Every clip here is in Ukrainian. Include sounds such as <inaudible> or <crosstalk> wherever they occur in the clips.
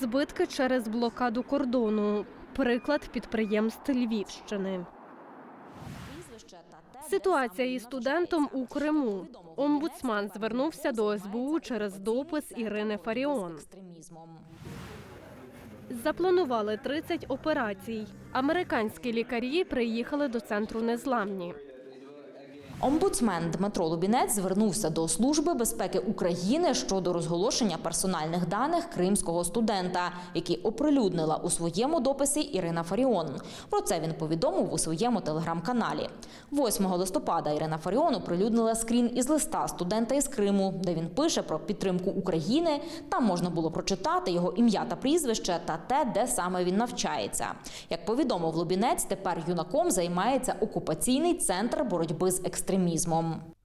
Збитки через блокаду кордону. Приклад підприємств Львівщини. Ситуація із студентом у Криму. Омбудсман звернувся до СБУ через допис Ірини Фаріон. Запланували 30 операцій. Американські лікарі приїхали до центру незламні. Омбудсмен Дмитро Лубінець звернувся до Служби безпеки України щодо розголошення персональних даних кримського студента, які оприлюднила у своєму дописі Ірина Фаріон. Про це він повідомив у своєму телеграм-каналі. 8 листопада Ірина Фаріон оприлюднила скрін із листа студента із Криму, де він пише про підтримку України. Там можна було прочитати його ім'я та прізвище та те, де саме він навчається. Як повідомив Лубінець, тепер юнаком займається окупаційний центр боротьби з екстремізмом.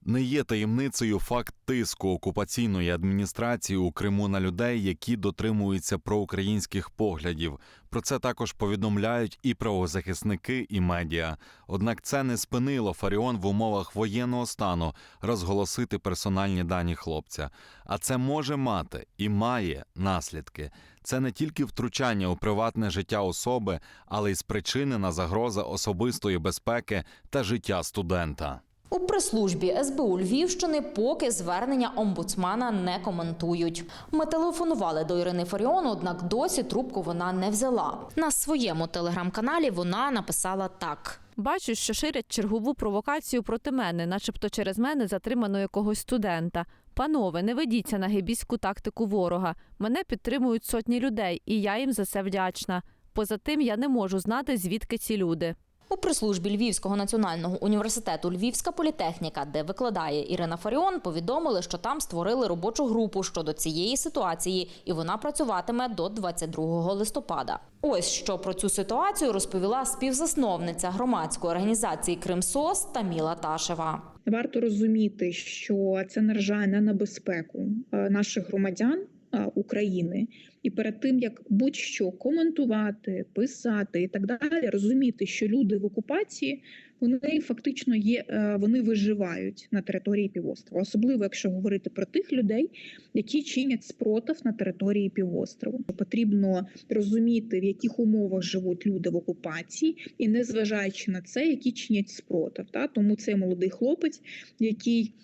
Не є таємницею факт тиску окупаційної адміністрації у Криму на людей, які дотримуються проукраїнських поглядів. Про це також повідомляють і правозахисники, і медіа. Однак це не спинило Фаріон в умовах воєнного стану розголосити персональні дані хлопця. А це може мати і має наслідки. Це не тільки втручання у приватне життя особи, але й спричинена загроза особистої безпеки та життя студента. У прес-службі СБУ Львівщини поки звернення омбудсмана не коментують. Ми телефонували до Ірини Фаріон, однак досі трубку вона не взяла. На своєму телеграм-каналі вона написала так. Бачу, що ширять чергову провокацію проти мене, начебто через мене затримано якогось студента. Панове, не ведіться на гибійську тактику ворога. Мене підтримують сотні людей, і я їм за це вдячна. Поза тим, я не можу знати, звідки ці люди. У прес-службі Львівського національного університету Львівська політехніка, де викладає Ірина Фаріон, повідомили, що там створили робочу групу щодо цієї ситуації, і вона працюватиме до 22 листопада. Ось що про цю ситуацію розповіла співзасновниця громадської організації Кримсос Таміла Ташева. Варто розуміти, що це наражає на небезпеку е, наших громадян України, і перед тим як будь-що коментувати, писати і так далі, розуміти, що люди в окупації вони фактично є, е, вони виживають на території півострова, особливо якщо говорити про тих людей, які чинять спротив на території півострову. Потрібно розуміти, в яких умовах живуть люди в окупації, і незважаючи на це, які чинять спротив. Та тому цей молодий хлопець, який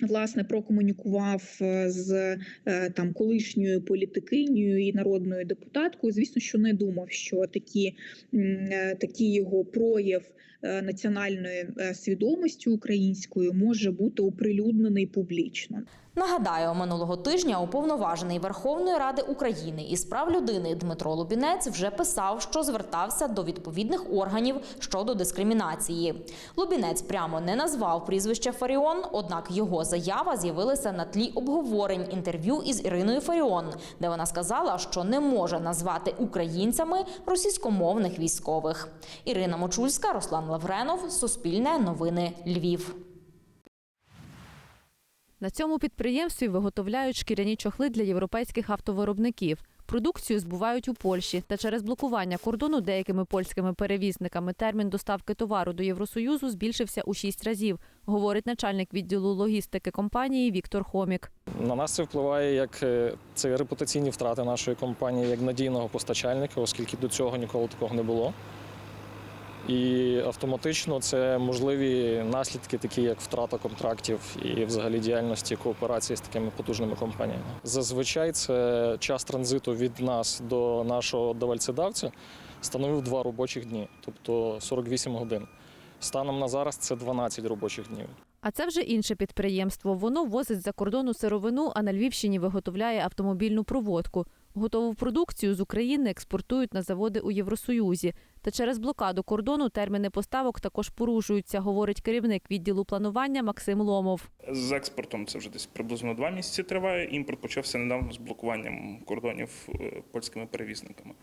Власне, прокомунікував е, з е, там колишньою політикинею і народною депутаткою. Звісно, що не думав, що такі, е, його прояв е, національної е, свідомості української може бути оприлюднений публічно. Нагадаю, минулого тижня уповноважений Верховної Ради України із прав людини Дмитро Лубінець вже писав, що звертався до відповідних органів щодо дискримінації. Лубінець прямо не назвав прізвище Фаріон, однак його заява з'явилася на тлі обговорень інтерв'ю із Іриною Фаріон, де вона сказала, що не може назвати українцями російськомовних військових. Ірина Мочульська, Руслан Лавренов, Суспільне новини Львів. На цьому підприємстві виготовляють шкіряні чохли для європейських автовиробників. Продукцію збувають у Польщі, та через блокування кордону деякими польськими перевізниками термін доставки товару до Євросоюзу збільшився у шість разів, говорить начальник відділу логістики компанії Віктор Хомік. На нас це впливає як е, це репутаційні втрати нашої компанії як надійного постачальника, оскільки до цього ніколи такого не було. І автоматично це можливі наслідки, такі як втрата контрактів і взагалі діяльності кооперації з такими потужними компаніями. Зазвичай це час транзиту від нас до нашого давальцедавця становив два робочих дні, тобто 48 годин. Станом на зараз це 12 робочих днів. А це вже інше підприємство. Воно возить за кордону сировину, а на Львівщині виготовляє автомобільну проводку. Готову продукцію з України експортують на заводи у Євросоюзі. Та через блокаду кордону терміни поставок також порушуються, говорить керівник відділу планування Максим Ломов. З експортом це вже десь приблизно два місяці триває. Імпорт почався недавно з блокуванням кордонів е, польськими перевізниками.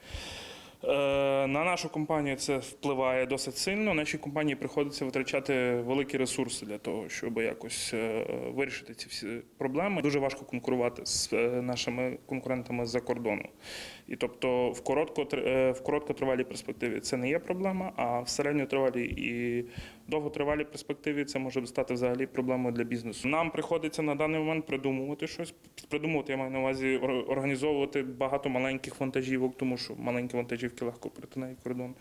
Е, На нашу компанію це впливає досить сильно. Нашій компанії приходиться витрачати великі ресурси для того, щоб якось е, вирішити ці всі проблеми. Дуже важко конкурувати з е, нашими конкурентами з-за кордону. І тобто в коротко в короткотривалій перспективі це не є проблема, а в середньотривалій і довготривалій перспективі це може стати взагалі проблемою для бізнесу. Нам приходиться на даний момент придумувати щось. Придумувати я маю на увазі організовувати багато маленьких вантажівок, тому що маленькі вантажівки легко перетинають кордон.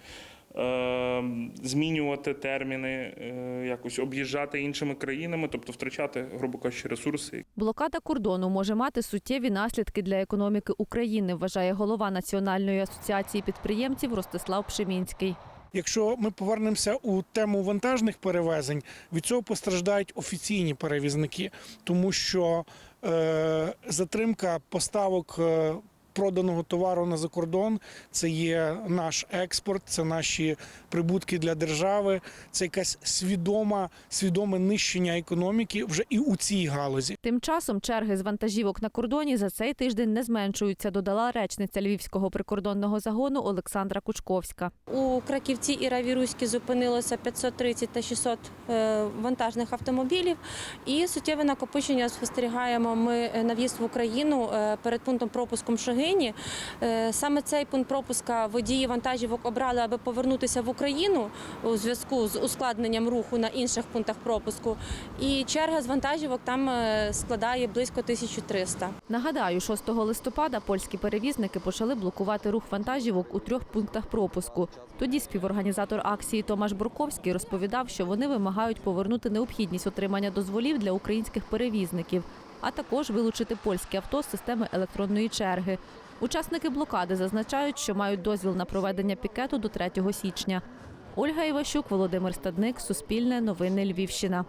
Е, змінювати терміни, е, якось об'їжджати іншими країнами, тобто втрачати, грубо кажучи, ресурси, Блокада кордону може мати суттєві наслідки для економіки України, вважає голова Національної асоціації підприємців Ростислав Пшемінський. Якщо ми повернемося у тему вантажних перевезень, від цього постраждають офіційні перевізники, тому що е, затримка поставок е, проданого товару на закордон це є наш експорт, це наші прибутки для держави, це якась свідома, свідоме нищення економіки вже і у цій галузі. Тим часом черги з вантажівок на кордоні за цей тиждень не зменшуються, додала речниця Львівського прикордонного загону Олександра Кучковська. У Краківці і Равіруській зупинилося 530 та 600 е, вантажних автомобілів. І суттєве накопичення спостерігаємо ми на в'їзд в Україну е, перед пунктом пропуску Шогині. Е, Саме цей пункт пропуска водії вантажівок обрали, аби повернутися в Україну у зв'язку з ускладненням руху на інших пунктах пропуску. І черга з вантажівок там е, складає близько 1300. Нагадаю, 6 листопада польські перевізники почали блокувати рух вантажівок у трьох пунктах пропуску. Тоді співорганізатор акції Томаш Бурковський розповідав, що вони вимагають повернути необхідність отримання дозволів для українських перевізників, а також вилучити польське авто з системи електронної черги. Учасники блокади зазначають, що мають дозвіл на проведення пікету до 3 січня. Ольга Іващук, Володимир Стадник, Суспільне, Новини Львівщина.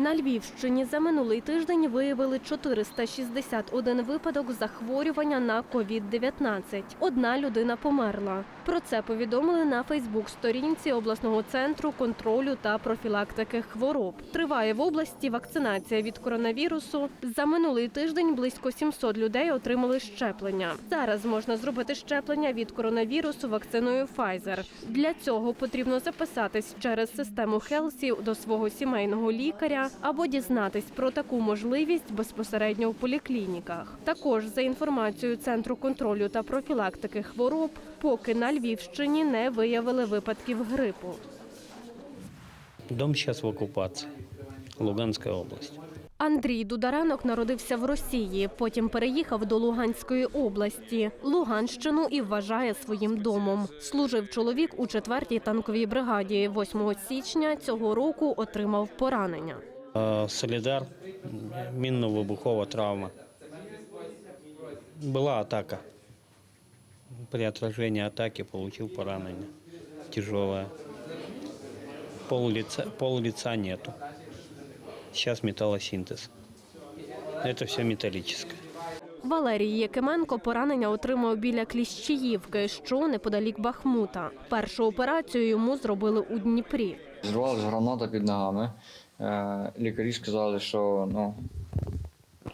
На Львівщині за минулий тиждень виявили 461 випадок захворювання на COVID-19. Одна людина померла. Про це повідомили на Фейсбук-сторінці обласного центру контролю та профілактики хвороб. Триває в області вакцинація від коронавірусу. За минулий тиждень близько 700 людей отримали щеплення. Зараз можна зробити щеплення від коронавірусу вакциною Pfizer. Для цього потрібно записатись через систему Хелсі до свого сімейного лікаря або дізнатись про таку можливість безпосередньо в поліклініках. Також за інформацією центру контролю та профілактики хвороб, поки на Львівщині не виявили випадків грипу. Дом сейчас в оккупации. Луганская область. Андрій Дударанок народився в Росії, потім переїхав до Луганської області, Луганщину і вважає своїм домом. Служив чоловік у 4-й танковій бригаді. 8 січня цього року отримав поранення. Э, Солидар, минно-выбуховая травма. Была атака. При отражении атаки получил поранение. Тяжелое. Пол лица, пол лица нету. Сейчас металлосинтез. Это все металлическое. Валерій Якименко поранення отримав біля Кліщіївки, що неподалік Бахмута. Першу операцію йому зробили у Дніпрі. Зірвалася граната під ногами. Е, Лікарі сказали, що ну,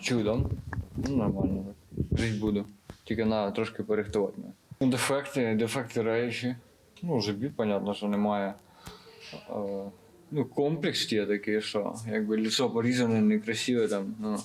чудом, ну нормально, жити буду. Тільки треба трошки порихтувати. Ну, Дефекти, дефекти речі. Ну, живіт, понятно, що немає. Е, Ну, комплекс є такий, що якби лицо порізане, некрасиве там, ну,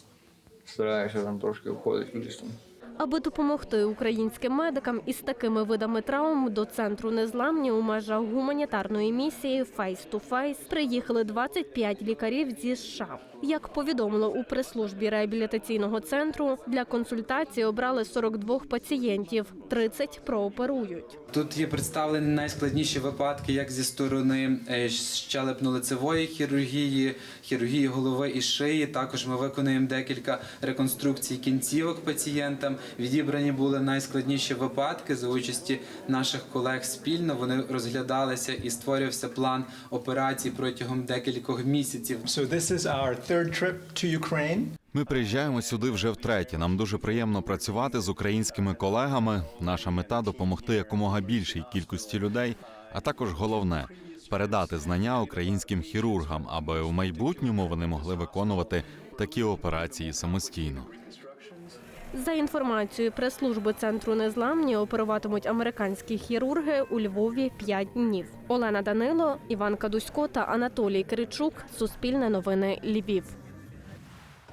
стараюся там трошки обходити кудись там. Аби допомогти українським медикам із такими видами травм до центру незламні у межах гуманітарної місії Face to Face приїхали 25 лікарів зі США. Як повідомило у прес-службі реабілітаційного центру, для консультації обрали 42 пацієнтів, 30 прооперують. Тут є представлені найскладніші випадки, як зі сторони е, щелепно-лицевої хірургії, хірургії голови і шиї. Також ми виконуємо декілька реконструкцій кінцівок пацієнтам. Відібрані були найскладніші випадки за участі наших колег спільно. Вони розглядалися і створювався план операцій протягом декількох місяців. So this is our third trip to Ukraine. Ми приїжджаємо сюди вже втретє. Нам дуже приємно працювати з українськими колегами. Наша мета допомогти якомога більшій кількості людей, а також головне передати знання українським хірургам, аби в майбутньому вони могли виконувати такі операції самостійно. За інформацією прес-служби центру незламні оперуватимуть американські хірурги у Львові 5 днів. Олена Данило, Іван Кадусько та Анатолій Киричук. Суспільне новини Львів.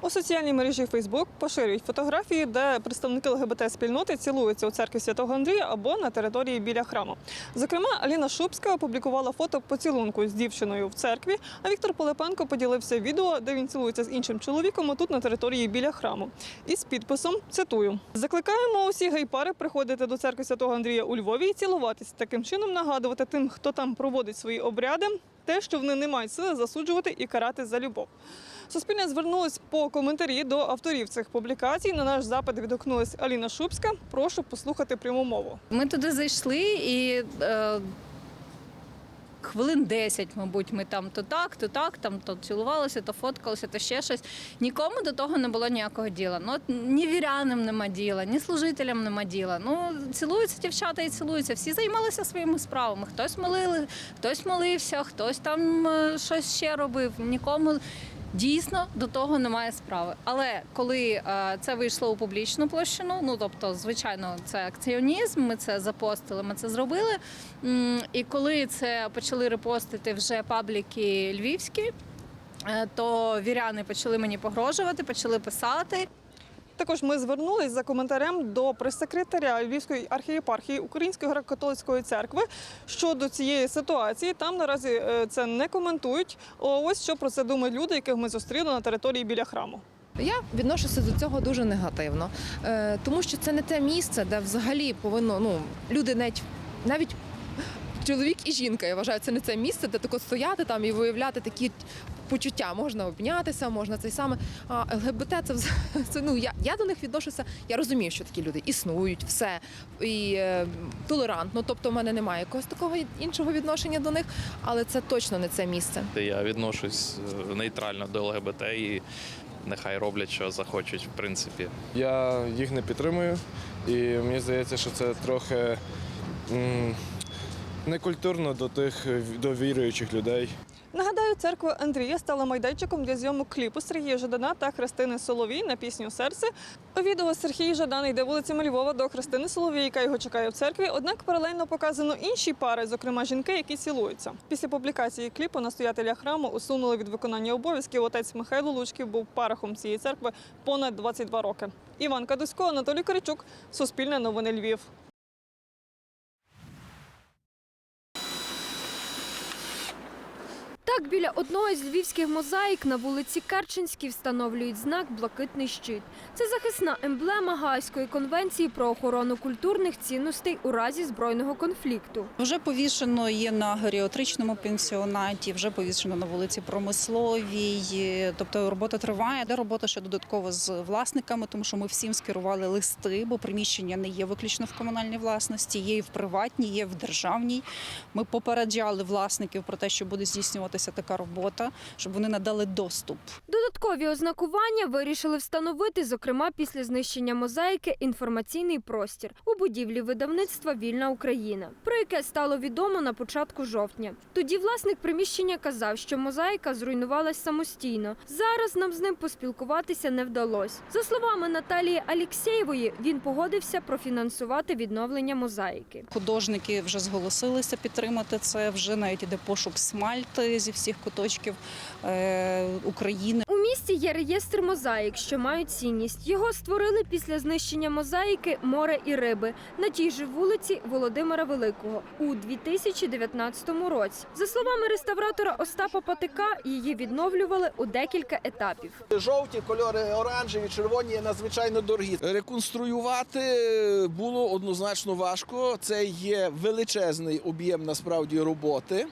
У соціальній мережі Facebook поширюють фотографії, де представники ЛГБТ-спільноти цілуються у церкві Святого Андрія або на території біля храму. Зокрема, Аліна Шубська опублікувала фото поцілунку з дівчиною в церкві, а Віктор Полипенко поділився відео, де він цілується з іншим чоловіком тут на території біля храму. Із підписом цитую: закликаємо усі гей-пари приходити до церкви Святого Андрія у Львові і цілуватись. Таким чином нагадувати тим, хто там проводить свої обряди, те, що вони не мають сили засуджувати і карати за любов. Суспільне звернулось по коментарі до авторів цих публікацій. На наш запит відгукнулась Аліна Шубська. Прошу послухати пряму мову. Ми туди зайшли і е, хвилин 10, мабуть, ми там то так, то так, там то цілувалися, то фоткалися, то ще щось. Нікому до того не було ніякого діла. Ну, от ні вірянам нема діла, ні служителям нема діла. Ну, цілуються дівчата і цілуються. Всі займалися своїми справами. Хтось молили, хтось молився, хтось там е, щось ще робив. Нікому. Дійсно до того немає справи. Але коли е, це вийшло у публічну площину, ну тобто, звичайно, це акціонізм, ми це запостили, ми це зробили. І коли це почали репостити вже пабліки львівські, е, то віряни почали мені погрожувати, почали писати. Також ми звернулись за коментарем до прес-секретаря Львівської архієпархії Української греко-католицької церкви щодо цієї ситуації. Там наразі е, це не коментують. Ось що про це думають люди, яких ми зустріли на території біля храму. Я відношуся до цього дуже негативно, е, тому що це не те місце, де взагалі повинно ну люди навіть навіть. Чоловік і жінка, я вважаю, це не це місце, де тако стояти там і виявляти такі почуття. Можна обнятися, можна цей саме. А ЛГБТ це, <laughs> це ну я, я до них відношуся. Я розумію, що такі люди існують, все і е, толерантно. Тобто, в мене немає якогось такого іншого відношення до них, але це точно не це місце. Я відношусь е, нейтрально до ЛГБТ і нехай роблять, що захочуть, в принципі. Я їх не підтримую, і мені здається, що це трохи м, некультурно до тих до віруючих людей. Нагадаю, церква Андрія стала майданчиком для зйомок кліпу Сергія Жадана та Христини Соловій на пісню Серце. У відео Сергій Жадан йде вулицями Львова до Христини Соловій, яка його чекає в церкві. Однак паралельно показано інші пари, зокрема жінки, які цілуються. Після публікації кліпу настоятеля храму усунули від виконання обов'язків. Отець Михайло Лучків був парахом цієї церкви понад 22 роки. Іван Кадусько, Анатолій Коричук, Суспільне новини Львів. Так, біля одного з львівських мозаїк на вулиці Керченській встановлюють знак Блакитний щит. Це захисна емблема Гаазької конвенції про охорону культурних цінностей у разі збройного конфлікту. Вже повішено є на геріатричному пенсіонаті, вже повішено на вулиці Промисловій. Тобто робота триває. Де робота ще додатково з власниками, тому що ми всім скерували листи, бо приміщення не є виключно в комунальній власності, є і в приватній, є в державній. Ми попереджали власників про те, що буде здійснюватися така робота, щоб вони надали доступ. Додаткові ознакування вирішили встановити, зокрема після знищення мозаїки, інформаційний простір у будівлі видавництва Вільна Україна, про яке стало відомо на початку жовтня. Тоді власник приміщення казав, що мозаїка зруйнувалась самостійно. Зараз нам з ним поспілкуватися не вдалося. За словами Наталії Алєксєєвої, він погодився профінансувати відновлення мозаїки. Художники вже зголосилися підтримати це. Вже навіть іде пошук смальти зі всіх куточків е, України. У місті є реєстр мозаїк, що мають цінність. Його створили після знищення мозаїки море і риби на тій же вулиці Володимира Великого у 2019 році. За словами реставратора Остапа Патика, її відновлювали у декілька етапів. Жовті кольори, оранжеві, червоні є надзвичайно дорогі. Реконструювати було однозначно важко. Це є величезний об'єм насправді роботи.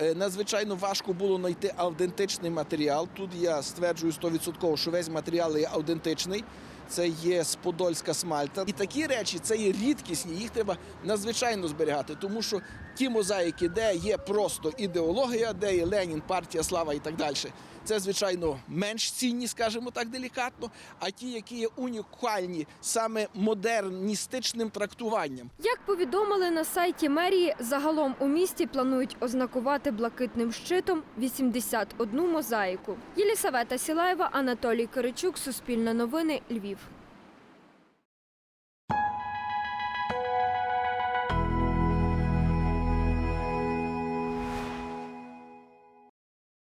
Е, Надзвичайно важко було знайти автентичний матеріал. Тут я стверджую 100%, що весь матеріал є автентичний. Це є сподольська смальта. І такі речі це є рідкісні, їх треба надзвичайно зберігати, тому що ті мозаїки, де є просто ідеологія, де є Ленін, партія, слава і так далі. Це, звичайно, менш цінні, скажімо так, делікатно. А ті, які є унікальні саме модерністичним трактуванням. Як повідомили на сайті мерії, загалом у місті планують ознакувати блакитним щитом 81 мозаїку. Єлісавета Сілаєва, Анатолій Киричук, Суспільне новини, Львів.